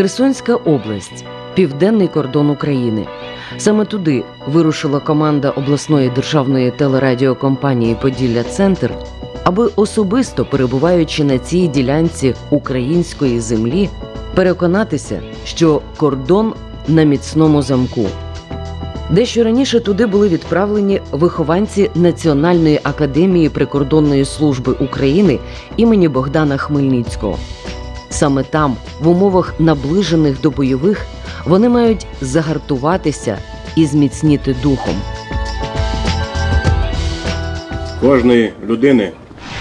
Херсонська область південний кордон України. Саме туди вирушила команда обласної державної телерадіокомпанії Поділля Центр, аби особисто перебуваючи на цій ділянці української землі, переконатися, що кордон на міцному замку. Дещо раніше туди були відправлені вихованці Національної академії прикордонної служби України імені Богдана Хмельницького. Саме там, в умовах наближених до бойових, вони мають загартуватися і зміцніти духом. кожної людини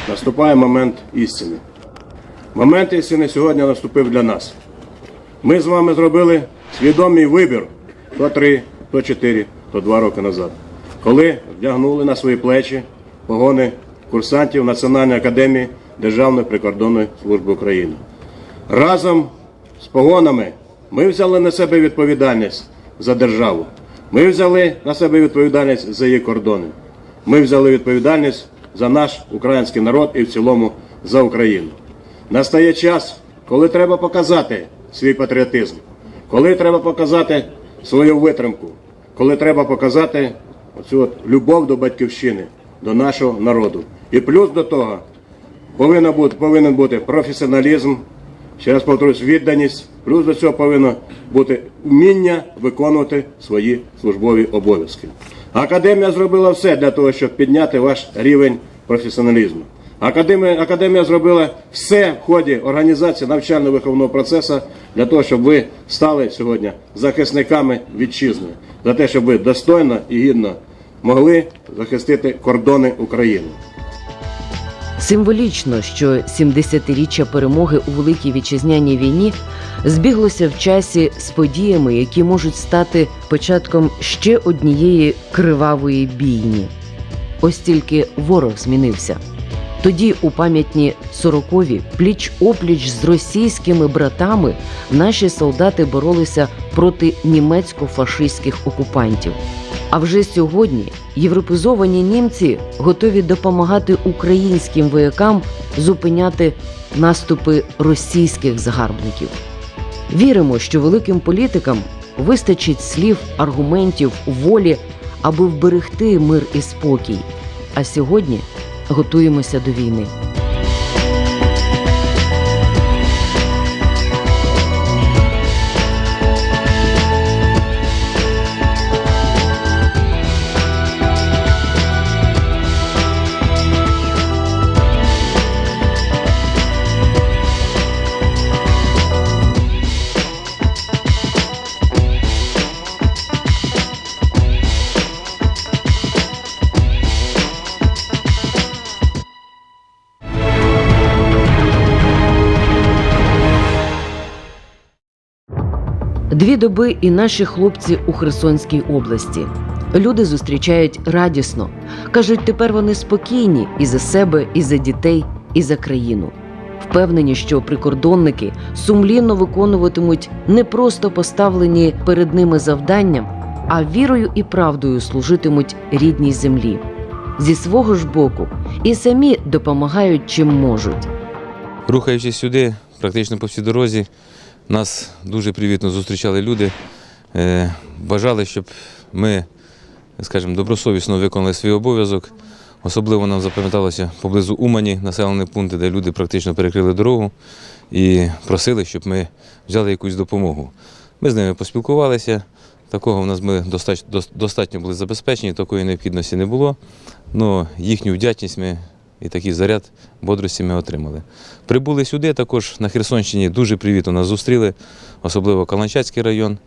наступає момент істини. Момент істини сьогодні наступив для нас. Ми з вами зробили свідомий вибір то три, то чотири, то два роки назад, коли вдягнули на свої плечі погони курсантів Національної академії Державної прикордонної служби України. Разом з погонами ми взяли на себе відповідальність за державу. Ми взяли на себе відповідальність за її кордони. Ми взяли відповідальність за наш український народ і в цілому за Україну. Настає час, коли треба показати свій патріотизм, коли треба показати свою витримку, коли треба показати оцю от любов до батьківщини, до нашого народу. І плюс до того повинен бути, повинен бути професіоналізм, ще раз повторюсь, відданість, плюс до цього повинно бути вміння виконувати свої службові обов'язки. Академія зробила все для того, щоб підняти ваш рівень професіоналізму. Академія, академія зробила все в ході організації навчально-виховного процесу для того, щоб ви стали сьогодні захисниками вітчизни, за те, щоб ви достойно і гідно могли захистити кордони України. Символічно, що 70-річчя перемоги у Великій Вітчизняній війні збіглося в часі з подіями, які можуть стати початком ще однієї кривавої бійні. Ось тільки ворог змінився. Тоді, у пам'ятні сорокові, пліч опліч з російськими братами, наші солдати боролися проти німецько-фашистських окупантів. А вже сьогодні європезовані німці готові допомагати українським воякам зупиняти наступи російських загарбників. Віримо, що великим політикам вистачить слів, аргументів, волі, аби вберегти мир і спокій. А сьогодні готуємося до війни. Дві доби і наші хлопці у Херсонській області. Люди зустрічають радісно. Кажуть, тепер вони спокійні і за себе, і за дітей, і за країну. Впевнені, що прикордонники сумлінно виконуватимуть не просто поставлені перед ними завдання, а вірою і правдою служитимуть рідній землі. Зі свого ж боку і самі допомагають чим можуть. Рухаючись сюди, практично по всій дорозі, нас дуже привітно зустрічали люди. Е, Бажали, щоб ми, скажімо, добросовісно виконали свій обов'язок. Особливо нам запам'яталося поблизу Умані, населені пункти, де люди практично перекрили дорогу і просили, щоб ми взяли якусь допомогу. Ми з ними поспілкувалися. Такого в нас ми достатньо, були забезпечені, такої необхідності не було. Ну, їхню вдячність ми і такий заряд бодрості ми отримали. Прибули сюди, також на Херсонщині дуже привітно нас зустріли, особливо Каланчацький район,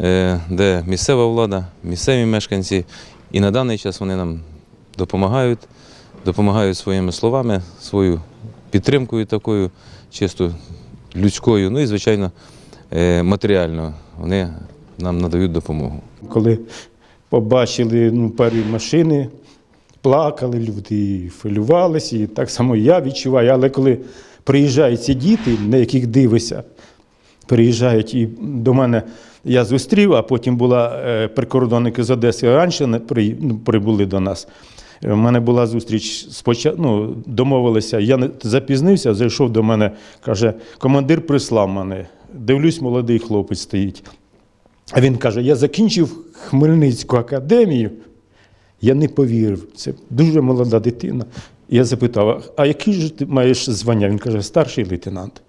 е, де місцева влада, місцеві мешканці. І на даний час вони нам допомагають, допомагають своїми словами, свою підтримкою такою, чисто людською, ну і, звичайно, е, матеріально вони нам надають допомогу. Коли побачили ну, перві машини, плакали люди, і хвилювалися, і так само я відчуваю. Але коли приїжджають ці діти, на яких дивишся, приїжджають і до мене я зустрів, а потім була е, прикордонники з Одеси раніше ну, прибули до нас. У мене була зустріч спочатку, ну, домовилися, я не запізнився, зайшов до мене, каже, командир прислав мене. Дивлюсь, молодий хлопець стоїть. А він каже: Я закінчив Хмельницьку академію. Я не повірив. Це дуже молода дитина. Я запитав: а яке ж ти маєш звання? Він каже, старший лейтенант.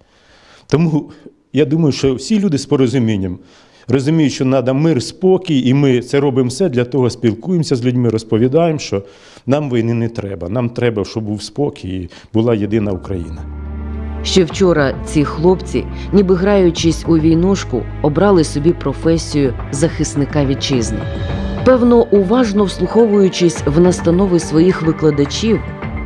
Тому я думаю, що всі люди з порозумінням розуміють, що треба мир, спокій, і ми це робимо все для того, спілкуємося з людьми, розповідаємо, що нам війни не треба. Нам треба, щоб був спокій і була єдина Україна. Ще вчора ці хлопці, ніби граючись у війнушку, обрали собі професію захисника вітчизни. Певно, уважно вслуховуючись в настанови своїх викладачів,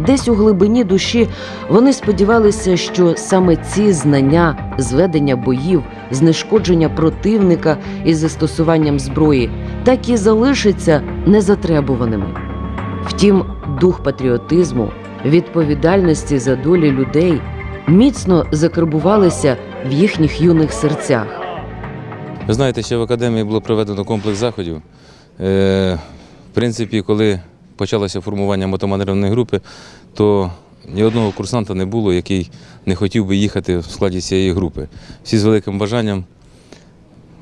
десь у глибині душі вони сподівалися, що саме ці знання зведення боїв, знешкодження противника із застосуванням зброї так і залишаться незатребуваними. Втім, дух патріотизму, відповідальності за долі людей міцно закарбувалися в їхніх юних серцях. Ви знаєте, ще в академії було проведено комплекс заходів. Е, в принципі, коли почалося формування мотоманевреної групи, то ні одного курсанта не було, який не хотів би їхати в складі цієї групи. Всі з великим бажанням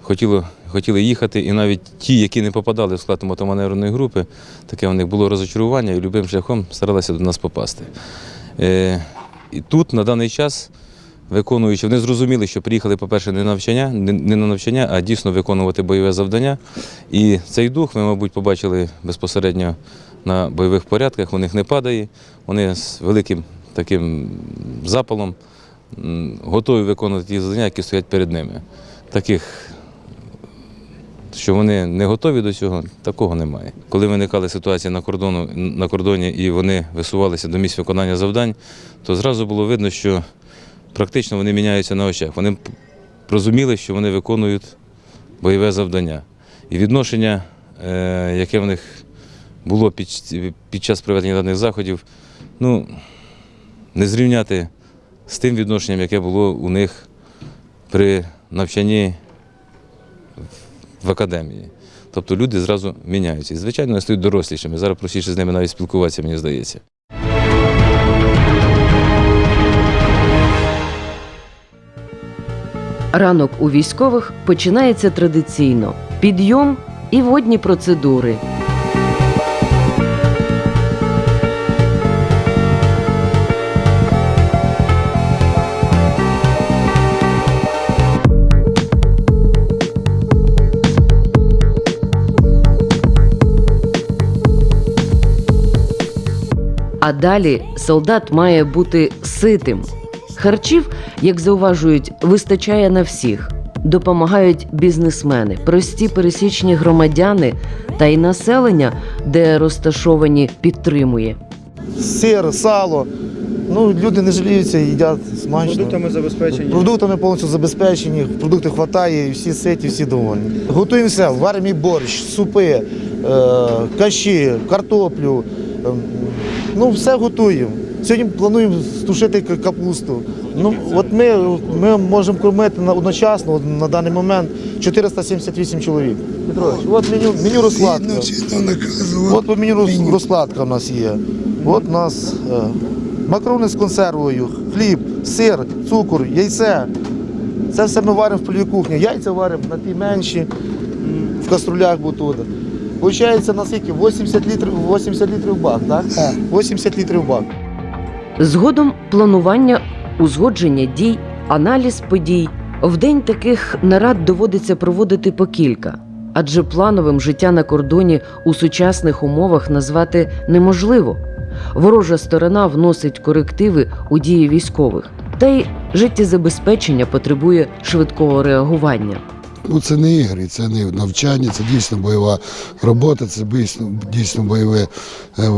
хотіли, хотіли їхати, і навіть ті, які не попадали в склад мотоманевреної групи, таке в них було розочарування і любим шляхом старалися до нас попасти. Е, і тут на даний час виконуючи, вони зрозуміли, що приїхали, по-перше, не на навчання, не на навчання, а дійсно виконувати бойове завдання. І цей дух ми, мабуть, побачили безпосередньо на бойових порядках. У них не падає. Вони з великим таким запалом готові виконувати ті завдання, які стоять перед ними. Таких що вони не готові до цього, такого немає. Коли виникали ситуації на, кордону, на кордоні і вони висувалися до місць виконання завдань, то зразу було видно, що практично вони міняються на очах. Вони розуміли, що вони виконують бойове завдання. І відношення, е, яке в них було під, під час проведення даних заходів, ну, не зрівняти з тим відношенням, яке було у них при навчанні в академії. Тобто люди зразу міняються. І, звичайно, стають дорослішими. Зараз простіше з ними навіть спілкуватися, мені здається. Ранок у військових починається традиційно: підйом і водні процедури. А далі солдат має бути ситим. Харчів, як зауважують, вистачає на всіх. Допомагають бізнесмени, прості пересічні громадяни та й населення, де розташовані, підтримує. сир, сало. Ну, люди не жаліються, їдять смачно. Продуктами забезпечені. Продуктами повністю забезпечені, продуктів вистачає, і всі ситі, всі довольні. Готуємо все, варимо борщ, супи, е, каші, картоплю. е, ну, все готуємо. Сьогодні плануємо стушити капусту. Ну, от ми, ми можемо кормити на- одночасно на даний момент 478 чоловік. Петрович, от меню, меню розкладка. От по меню розкладка в нас є. От у нас е, макарони з консервою, хліб, сир, цукор, яйце. Це все ми варимо в польовій кухні. Яйця варимо на ті менші, в каструлях бутуда. Получається на скільки? 80 літрів, 80 літрів бак? Так. 80 літрів бак. Згодом планування, узгодження дій, аналіз подій. В день таких нарад доводиться проводити по кілька, адже плановим життя на кордоні у сучасних умовах назвати неможливо. Ворожа сторона вносить корективи у дії військових, та й життєзабезпечення потребує швидкого реагування. Ну, це не ігри, це не навчання, це дійсно бойова робота, це дійсно, дійсно бойове, е,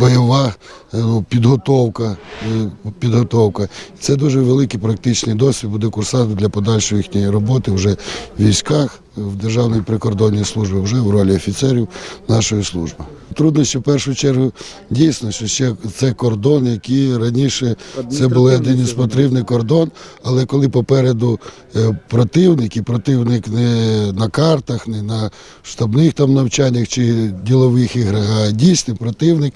бойова е, ну, підготовка. е, підготовка. Це дуже великий практичний досвід буде курсанту для подальшої їхньої роботи вже в військах, в Державній прикордонній службі, вже в ролі офіцерів нашої служби. Труднощі в першу чергу дійсно, що ще це кордон, який раніше це був один із адміністративний кордон, але коли попереду е, противник, і противник не на картах, не на штабних там навчаннях чи ділових іграх, а дійсний противник,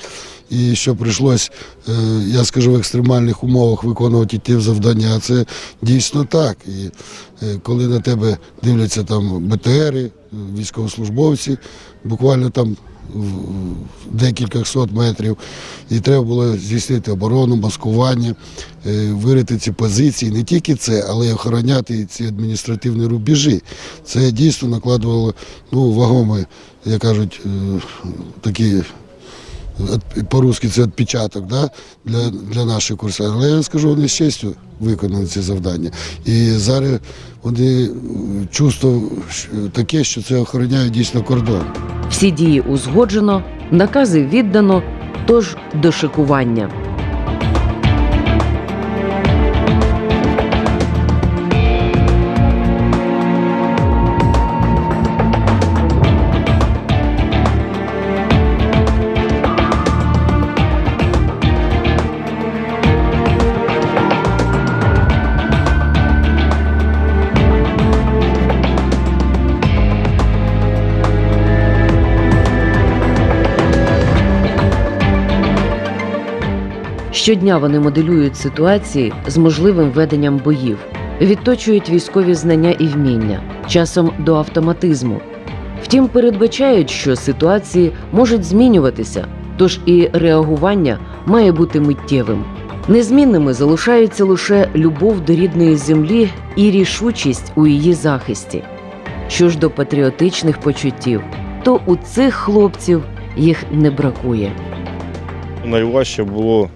і що прийшлось, е, я скажу, в екстремальних умовах виконувати ті завдання, це дійсно так. І е, коли на тебе дивляться там БТРи, військовослужбовці, буквально там в декілька сот метрів, і треба було здійснити оборону, маскування, е, вирити ці позиції. Не тільки це, але й охороняти ці адміністративні рубежі. Це дійсно накладувало ну, вагомий, як кажуть, такі. По-русски це відпечаток да, для, для наших курсантів. Але я скажу, вони з честю виконали ці завдання. І зараз вони е, чувство таке, що це охороняє дійсно кордон. Всі дії узгоджено, накази віддано, тож до шикування. Щодня вони моделюють ситуації з можливим веденням боїв, відточують військові знання і вміння, часом до автоматизму. Втім, передбачають, що ситуації можуть змінюватися, тож і реагування має бути миттєвим. Незмінними залишаються лише любов до рідної землі і рішучість у її захисті. Що ж до патріотичних почуттів, то у цих хлопців їх не бракує. Найважче було,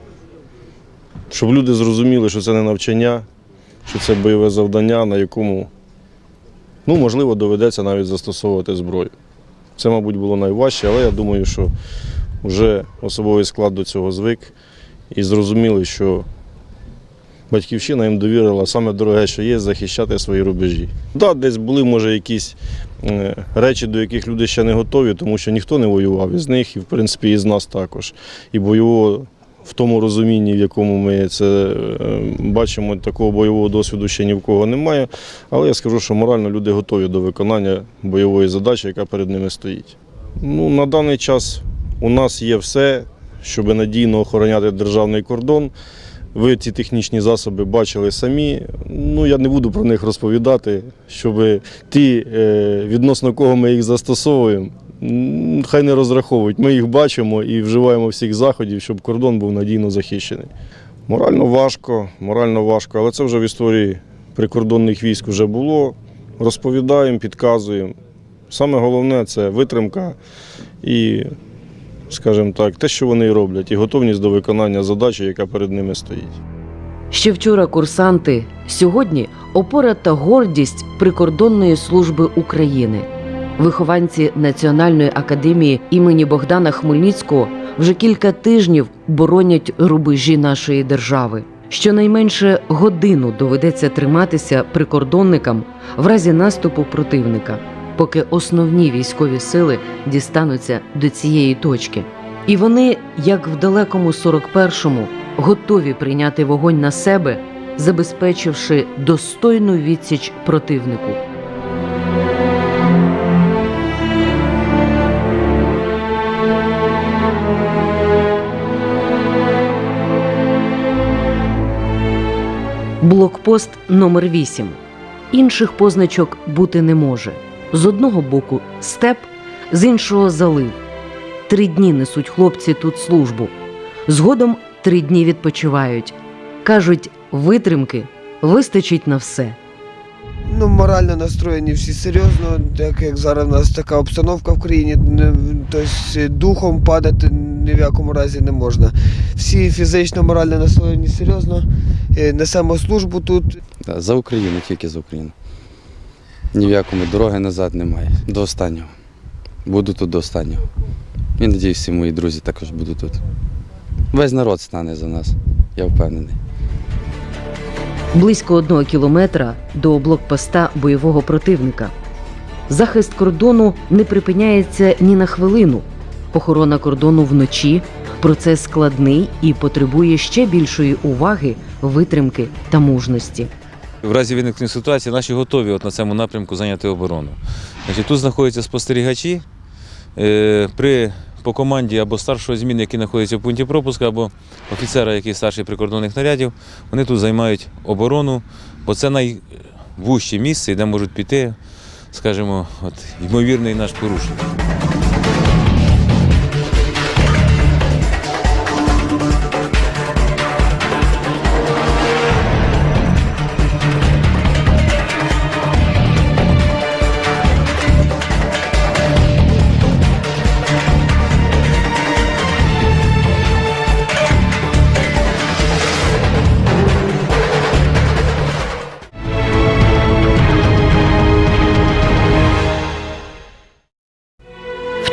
щоб люди зрозуміли, що це не навчання, що це бойове завдання, на якому, ну, можливо, доведеться навіть застосовувати зброю. Це, мабуть, було найважче, але я думаю, що вже особовий склад до цього звик і зрозуміли, що батьківщина їм довірила саме дороге, що є, захищати свої рубежі. Так, десь були, може, якісь е, речі, до яких люди ще не готові, тому що ніхто не воював із них, і, в принципі, і з нас також. І бойового в тому розумінні, в якому ми це е, бачимо, такого бойового досвіду ще ні в кого немає. Але я скажу, що морально люди готові до виконання бойової задачі, яка перед ними стоїть. Ну, на даний час у нас є все, щоб надійно охороняти державний кордон. Ви ці технічні засоби бачили самі. Ну я не буду про них розповідати, щоб ті, е, відносно кого ми їх застосовуємо, хай не розраховують. Ми їх бачимо і вживаємо всіх заходів, щоб кордон був надійно захищений. Морально важко, морально важко, але це вже в історії прикордонних військ вже було. Розповідаємо, підказуємо. Саме головне це витримка і, скажімо так, те, що вони роблять, і готовність до виконання задачі, яка перед ними стоїть. Ще вчора курсанти, сьогодні опора та гордість прикордонної служби України. Вихованці Національної академії імені Богдана Хмельницького вже кілька тижнів боронять рубежі нашої держави. Щонайменше годину доведеться триматися прикордонникам в разі наступу противника, поки основні військові сили дістануться до цієї точки. І вони, як в далекому 41-му, готові прийняти вогонь на себе, забезпечивши достойну відсіч противнику. Блокпост номер 8 Інших позначок бути не може. З одного боку степ, з іншого залив. Три дні несуть хлопці тут службу. Згодом три дні відпочивають. Кажуть, витримки вистачить на все. Ну, морально настроєні всі серйозно, так як зараз у нас така обстановка в країні, тобто духом падати ні в якому разі не можна. Всі фізично, морально настроєні серйозно, е, несемо службу тут. За Україну, тільки за Україну. Ні в якому дороги назад немає. До останнього. Буду тут до останнього. І надіюсь, всі мої друзі також будуть тут. Весь народ стане за нас, я впевнений. Близько одного кілометра до блокпоста бойового противника. Захист кордону не припиняється ні на хвилину. Охорона кордону вночі процес складний і потребує ще більшої уваги, витримки та мужності. В разі виникнення ситуації наші готові от на цьому напрямку зайняти оборону. Значить, тут знаходяться спостерігачі. Е, При по команді або старшого зміни, який знаходиться в пункті пропуску, або офіцера, який старший прикордонних нарядів, вони тут займають оборону, бо це найвужче місце, де можуть піти, скажімо, от, ймовірний наш порушник.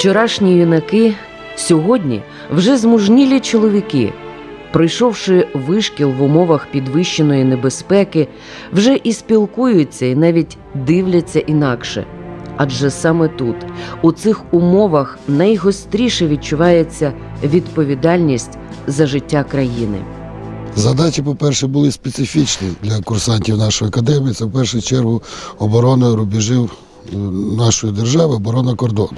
Вчорашні юнаки сьогодні вже змужнілі чоловіки. Пройшовши вишкіл в умовах підвищеної небезпеки, вже і спілкуються, і навіть дивляться інакше. Адже саме тут, у цих умовах, найгостріше відчувається відповідальність за життя країни. Задачі, по-перше, були специфічні для курсантів нашої академії. Це в першу чергу оборона рубежів е, нашої держави, оборона кордону.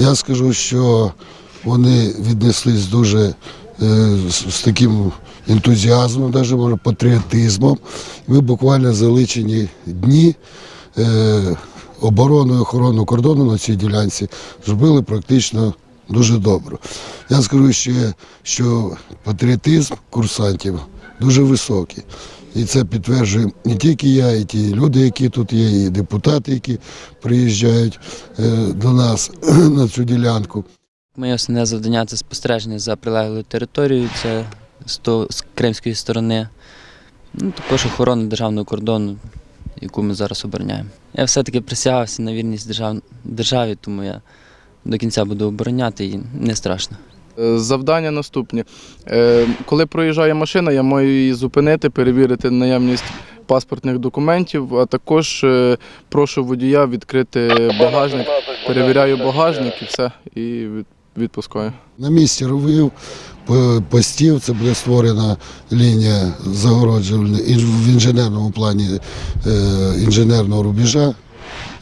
Я скажу, що вони віднеслись дуже е, з, таким ентузіазмом, навіть може, патріотизмом. Ми буквально за личені дні е, оборону і охорону кордону на цій ділянці зробили практично дуже добре. Я скажу ще, що патріотизм курсантів дуже високий. І це підтверджує не тільки я, і ті люди, які тут є, і депутати, які приїжджають е, до нас на цю ділянку. Моє основне завдання це спостереження за прилеглою територією, це з, кримської сторони. Ну, також охорона державного кордону, яку ми зараз обороняємо. Я все-таки присягався на вірність держав... державі, тому я до кінця буду обороняти і не страшно. Е, Завдання наступні. Е, Коли проїжджає машина, я маю її зупинити, перевірити наявність паспортних документів, а також е, прошу водія відкрити багажник, перевіряю багажник і все, і відпускаю. На місці ровів, постів, це буде створена лінія загороджувальна в інженерному плані інженерного рубежа.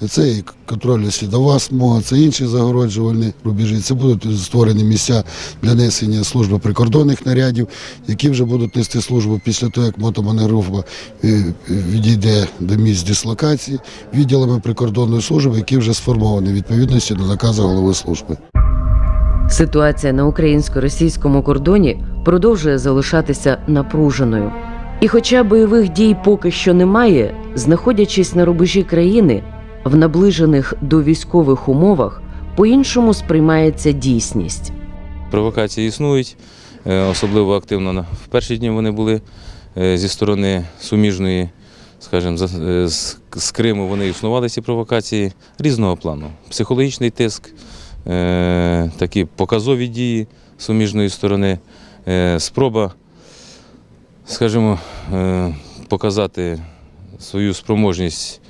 Це і контрольна слідова смуга, це інші загороджувальні рубежі. Це будуть створені місця для несення служби прикордонних нарядів, які вже будуть нести службу після того, як мотоманеврова е, відійде до місць дислокації відділами прикордонної служби, які вже сформовані відповідності до наказу голови служби. Ситуація на українсько-російському кордоні продовжує залишатися напруженою. І хоча бойових дій поки що немає, знаходячись на рубежі країни, в наближених до військових умовах по-іншому сприймається дійсність. Провокації існують, е, особливо активно в перші дні вони були е, зі сторони суміжної, скажімо, е, з, Криму вони існували ці провокації різного плану. Психологічний тиск, такі показові дії суміжної сторони, спроба, скажімо, показати свою спроможність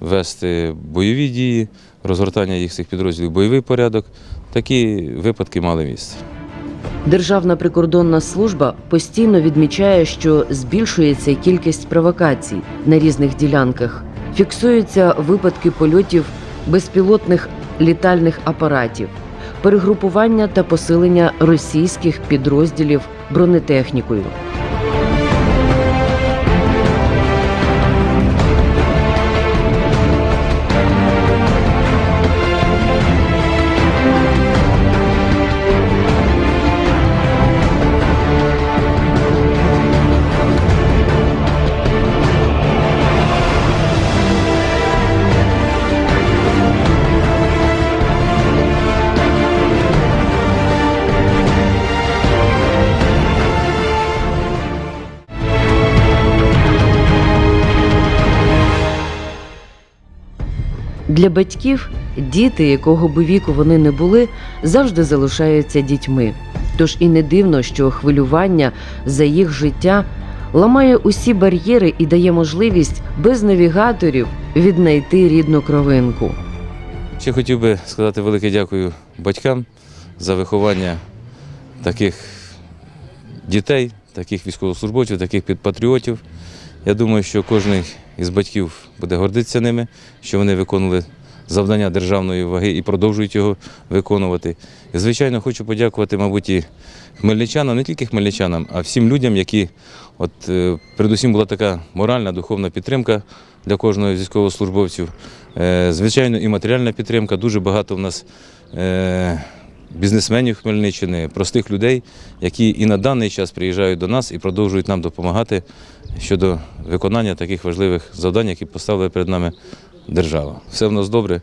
вести бойові дії, розгортання їх цих підрозділів бойовий порядок. Такі випадки мали місце. Державна прикордонна служба постійно відмічає, що збільшується кількість провокацій на різних ділянках. Фіксуються випадки польотів безпілотних літальних апаратів, перегрупування та посилення російських підрозділів бронетехнікою. Для батьків діти, якого би віку вони не були, завжди залишаються дітьми. Тож і не дивно, що хвилювання за їх життя ламає усі бар'єри і дає можливість без навігаторів віднайти рідну кровинку. Ще хотів би сказати велике дякую батькам за виховання таких дітей, таких військовослужбовців, таких патріотів. Я думаю, що кожен із батьків буде гордитися ними, що вони виконували завдання державної ваги і продовжують його виконувати. І, звичайно, хочу подякувати, мабуть, і хмельничанам, не тільки хмельничанам, а всім людям, які, от, е, передусім, була така моральна, духовна підтримка для кожного військовослужбовців. Е, Звичайно, і матеріальна підтримка. Дуже багато в нас е, бізнесменів Хмельниччини, простих людей, які і на даний час приїжджають до нас і продовжують нам допомагати щодо виконання таких важливих завдань, які поставили перед нами держава. Все в нас добре,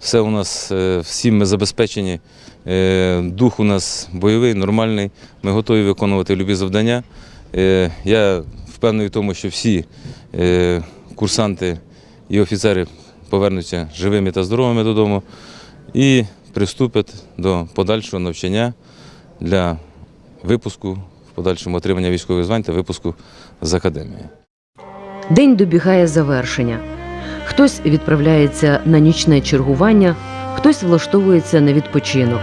все у нас е, всім ми забезпечені. Е, Дух у нас бойовий, нормальний. Ми готові виконувати любі завдання. Е, Я впевнений в тому, що всі курсанти і офіцери повернуться живими та здоровими додому і приступять до подальшого навчання для випуску, в подальшому отримання військових звань та випуску з академії. День добігає завершення. Хтось відправляється на нічне чергування, хтось влаштовується на відпочинок.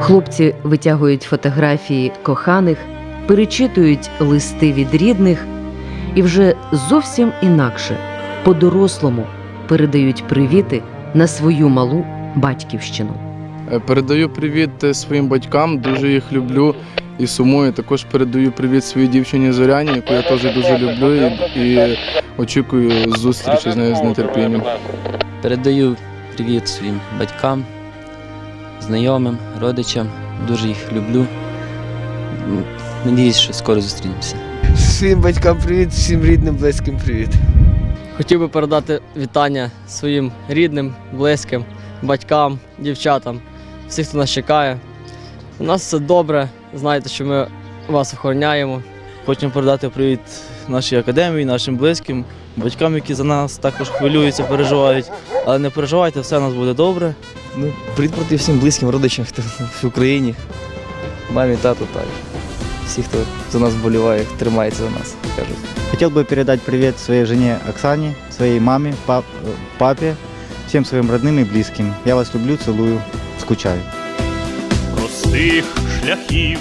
Хлопці витягують фотографії коханих, перечитують листи від рідних і вже зовсім інакше, по-дорослому передають привіти на свою малу батьківщину. Е, Передаю привіт е, своїм батькам, дуже їх люблю і сумую. Також передаю привіт своїй дівчині Зоряні, яку я теж дуже люблю і, і очікую зустрічі з нею з нетерпінням. Передаю привіт своїм батькам, знайомим, родичам. Дуже їх люблю. Надіюсь, що скоро зустрінемося. Всім батькам привіт, всім рідним, близьким привіт. Хотів би передати вітання своїм рідним, близьким, батькам, дівчатам, всіх, хто нас чекає. У нас все добре. Знаєте, що ми вас охороняємо. Хочемо передати привіт нашій академії, нашим близьким, батькам, які за нас також хвилюються, переживають. Але не переживайте, все у нас буде добре. Ну, привіт проти всім близьким родичам, в Україні. Мамі, тату та всі, хто за нас вболіває, тримається за нас, кажуть. Хотел бы передать привет своей жене Оксане, своей маме, пап- э, папе, всем своим родным и близким. Я вас люблю, целую, скучаю. Простих шляхів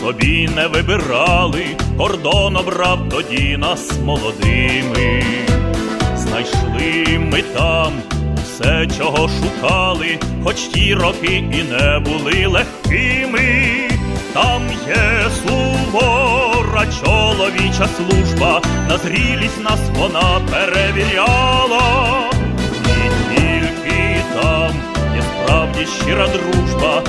собі не вибирали, кордон обрав тоді нас молодими. Знайшли ми там усе, чого шукали, хоч ті роки і не були легкими. Там є сувора чоловіча служба, на зрілість нас вона перевіряла. І тільки там є справді щира дружба,